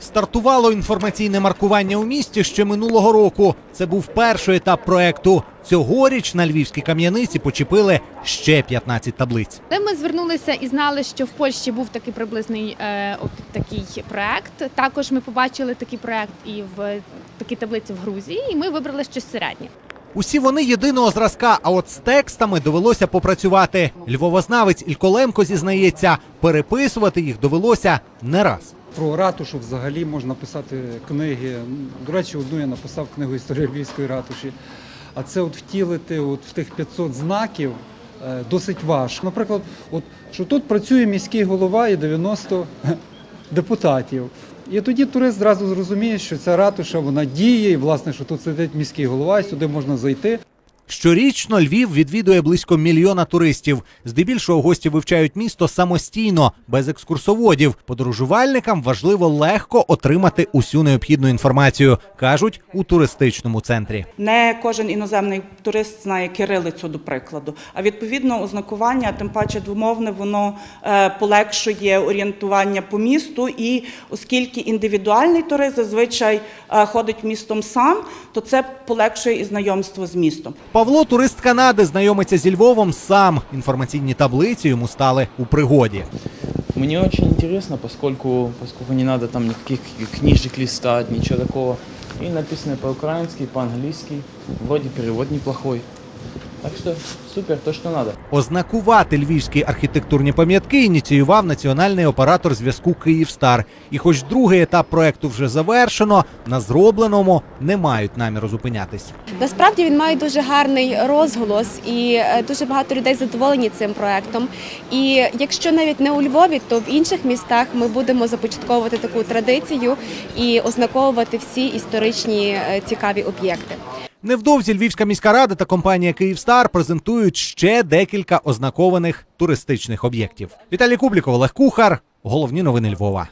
Стартувало інформаційне маркування у місті ще минулого року. Це був перший етап проекту. Цьогоріч на львівській кам'яниці почепили ще 15 таблиць. Де ми звернулися і знали, що в Польщі був такий приблизний е, от такий проект. Також ми побачили такий проект і в такій таблиці в Грузії, і ми вибрали щось середнє. Усі вони єдиного зразка, а от з текстами довелося попрацювати. Львовознавець Ілько Лемко зізнається, переписувати їх довелося не раз. Про ратушу взагалі можна писати книги. До речі, одну я написав книгу Історія Львівської ратуші. А це от втілити от в тих 500 знаків е, досить важко. Наприклад, от, що тут працює міський голова і 90 депутатів. І тоді турист зразу зрозуміє, що ця ратуша вона діє, і власне, що тут сидить міський голова, і сюди можна зайти. Щорічно Львів відвідує близько мільйона туристів. Здебільшого гості вивчають місто самостійно, без екскурсоводів. Подорожувальникам важливо легко отримати усю необхідну інформацію, кажуть у туристичному центрі. Не кожен іноземний турист знає кирилицю, до прикладу. А відповідно ознакування, тим паче двомовне, воно е, полегшує орієнтування по місту. І оскільки індивідуальний турист зазвичай е, ходить містом сам, то це полегшує і знайомство з містом. Павло, турист Канади, знайомиться зі Львовом сам. Інформаційні таблиці йому стали у пригоді. Мне очень интересно, поскольку, поскольку не надо там никаких книжек листать, ничего такого. И написано по-украински, по-английски. Вроде перевод неплохой. Так что супер, то, что надо. Ознакувати львівські архітектурні пам'ятки ініціював національний оператор зв'язку Київстар. І хоч другий етап проекту вже завершено, на зробленому не мають наміру зупинятись. Насправді він має дуже гарний розголос, і е, дуже багато людей задоволені цим проектом. І якщо навіть не у Львові, то в інших містах ми будемо започатковувати таку традицію і ознаковувати всі історичні е, цікаві об'єкти. Невдовзі Львівська міська рада та компанія Київстар презентують ще декілька ознакованих туристичних об'єктів. Віталій Кубліков, Олег Кухар. Головні новини Львова.